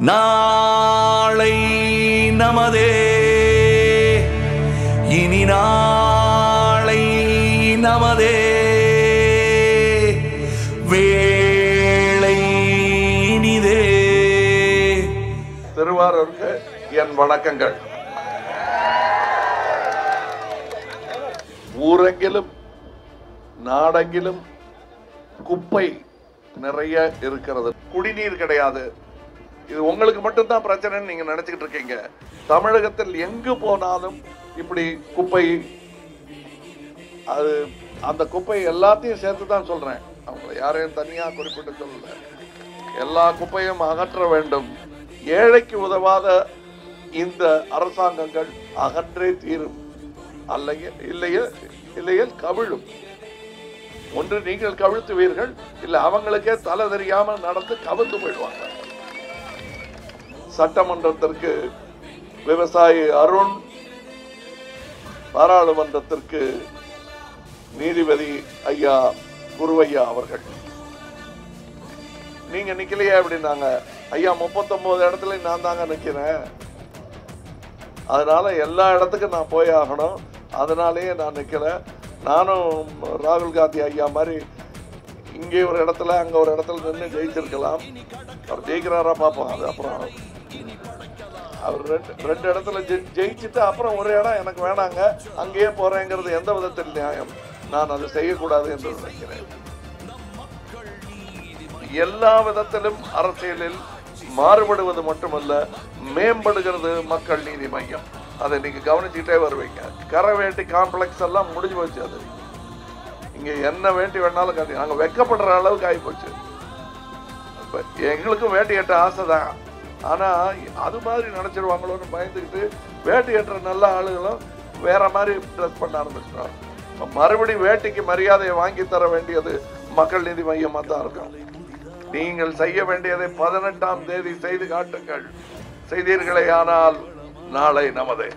நாளை நமதே. இனி நாளை நமதே. வேளை இனிதே. திருவாரூருக்கு என் வணக்கங்கள். ஊரெங்கிலும் நாடெங்கிலும் குப்பை நிறைய இருக்கிறது. குடிநீர் கிடையாது. இது உங்களுக்கு மட்டும்தான் பிரச்சனைன்னு நீங்கள் நினச்சிக்கிட்டு இருக்கீங்க. தமிழகத்தில் எங்கு போனாலும் இப்படி குப்பை அது அந்த குப்பை எல்லாத்தையும் சேர்த்து தான் சொல்கிறேன் அவங்கள யாரையும் தனியாக குறிப்பிட்டு சொல்லல. எல்லா குப்பையும் அகற்ற வேண்டும். ஏழைக்கு உதவாத இந்த அரசாங்கங்கள் அகன்றே தீரும். அல்லையே இல்லையே இல்லையில் கவிழும். ஒன்று நீங்கள் கவிழ்த்துவீர்கள் இல்லை அவங்களுக்கே தலை தெரியாமல் நடந்து கவிழ்ந்து போயிடுவாங்க. சட்டமன்றத்திற்கு விவசாயி அருண் பாராளுமன்றத்திற்கு நீதிபதி ஐயா குருவையா அவர்கள். நீங்க நிக்கலையே அப்படின்னாங்க. ஐயா முப்பத்தொன்பது இடத்துல நான் தாங்க நிக்கிறேன். அதனால எல்லா இடத்துக்கும் நான் போய் ஆகணும். அதனாலேயே நான் நிக்கல. நானும் ராகுல் காந்தி ஐயா மாதிரி இங்கே ஒரு இடத்துல அங்கே ஒரு இடத்துல நின்று ஜெயிச்சிருக்கலாம். அவர் ஜெயிக்கிறாரா பார்ப்போம். அது அப்புறம் அவர் ரெண்டு ரெண்டு இடத்துல ஜெயிச்சுட்டு அப்புறம் ஒரு இடம் எனக்கு வேணாங்க. அங்கேயே போறேங்கிறது எந்த விதத்தில் நியாயம்? நான் அதை செய்யக்கூடாது என்று நினைக்கிறேன். எல்லா விதத்திலும் அரசியலில் மாறுபடுவது மட்டுமல்ல மேம்படுகிறது மக்கள் நீதி மையம். அதை நீங்க கவனிச்சுக்கிட்டே வருவீங்க. கரவேட்டி காம்ப்ளெக்ஸ் எல்லாம் முடிஞ்சு போச்சு அது. இங்கே என்ன வேண்டி வேணாலும் காட்டி நாங்கள் வெக்கப்படுற அளவுக்கு ஆகி போச்சு எங்களுக்கும் வேட்டி கட்ட ஆசை தான் ஆனால் அது மாதிரி நினச்சிடுவாங்களோன்னு பயந்துக்கிட்டு வேட்டி கட்டுற நல்ல ஆளுகளும் வேற மாதிரி ட்ரெஸ் பண்ண ஆரம்பிச்சிட்டாங்க. இப்போ மறுபடியும் வேட்டிக்கு மரியாதையை வாங்கி தர வேண்டியது மக்கள் நீதி மையமாக தான் இருக்கும். நீங்கள் செய்ய வேண்டியதை பதினெட்டாம் தேதி செய்து காட்டுங்கள். செய்தீர்களே ஆனால் நாளை நமதே.